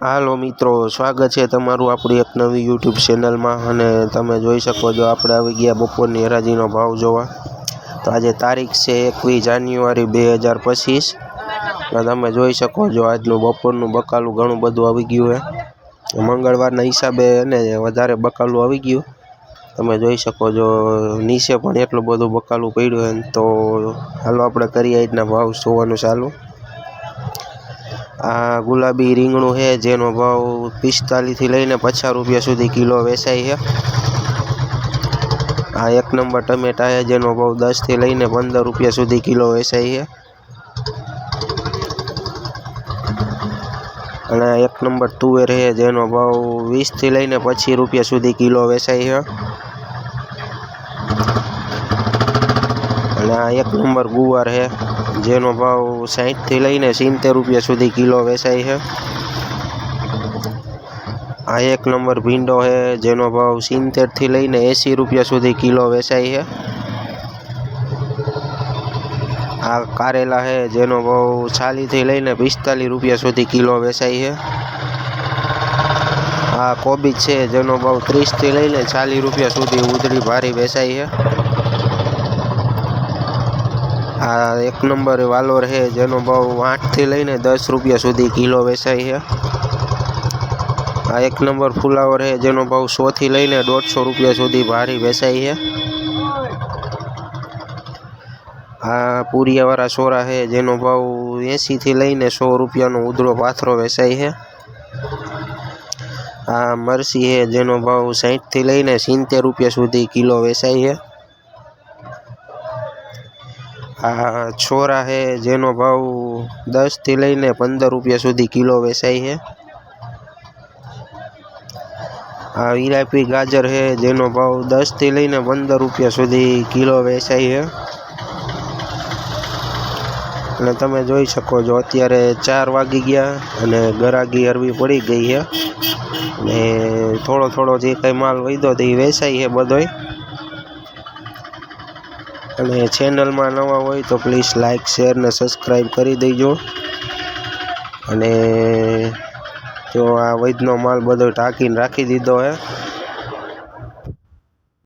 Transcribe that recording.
હાલો મિત્રો, સ્વાગત છે તમારું આપણી એક નવી યુટ્યુબ ચેનલમાં અને તમે જોઈ શકો છો આપણે આવી ગયા બપોરની હરાજીનો ભાવ જોવા. તો આજે તારીખ છે એકવીસ જાન્યુઆરી બે હજાર પચીસ. તમે જોઈ શકો છો આજનું બપોરનું બકાલું ઘણું બધું આવી ગયું છે. મંગળવારના હિસાબે અને વધારે બકાલું આવી ગયું. તમે જોઈ શકો છો નીચે પણ એટલું બધું બકાલું પડ્યું છે. તો હાલો આપણે કરીએ આજના ભાવ જોવાનું ચાલુ. આ ગુલાબી રીંગણું છે, જેનો ભાવ પિસ્તાલીસથી લઈને પચાસ રૂપિયા સુધી કિલો વેચાય છે. આ એક નંબર ટમેટા છે, જેનો ભાવ દસથી લઈને પંદર રૂપિયા સુધી કિલો વેચાય છે. અને એક નંબર તુવેર છે, જેનો ભાવ વીસથી લઈને પચીસ રૂપિયા સુધી કિલો વેચાય છે. અને આ એક નંબર ગુવાર છે. જેનો ભાવ સાહીઠથી લઈને સિત્તેર રૂપિયા સુધી કિલો વેચાય છે. આ એક નંબર ભીંડો છે, જેનો ભાવ સિત્તેરથી લઈને એંસી રૂપિયા સુધી કિલો વેચાય છે. આ કારેલા છે, જેનો ભાવ ચાલીસથી લઈને પિસ્તાલીસ રૂપિયા સુધી કિલો વેચાય છે. આ કોબીજ છે, જેનો ભાવ ત્રીસથી લઈને ચાલીસ રૂપિયા સુધી ઉધડી ભારી વેચાય છે. આ એક નંબર વાલોર છે, જેનો ભાવ આઠથી લઈને દસ રૂપિયા સુધી કિલો વેચાય છે. આ એક નંબર ફુલાવર છે, જેનો ભાવ સોથી લઈને દોઢસો રૂપિયા સુધી ભારી વેચાય છે. આ પૂરિયાવાળા સોરા છે, જેનો ભાવ એંસીથી લઈને સો રૂપિયાનો ઉધડો પાથરો વેચાય છે. આ મરસી છે, જેનો ભાવ સાહીઠથી લઈને સિત્તેર રૂપિયા સુધી કિલો વેચાય છે. આ છોરા છે જેનો ભાવ દસથી લઈને પંદર રૂપિયા સુધી કિલો વેચાય છે. આ વિલાયપી ગાજર છે જેનો ભાવ દસથી લઈને પંદર રૂપિયા સુધી કિલો વેચાય છે. અને તમે જોઈ શકો છો, અત્યારે ચાર વાગી ગયા અને ગરાગી હરવી પડી ગઈ છે. અને થોડો થોડો જે કંઈ માલ વધ્યો તો એ વેચાય છે બધોય. અને ચેનલમાં નવા હોય તો પ્લીઝ લાઇક શેર ને સબસ્ક્રાઈબ કરી દેજો. અને જો આ વૈદનો માલ બધો ઢાંકીને રાખી દીધો છે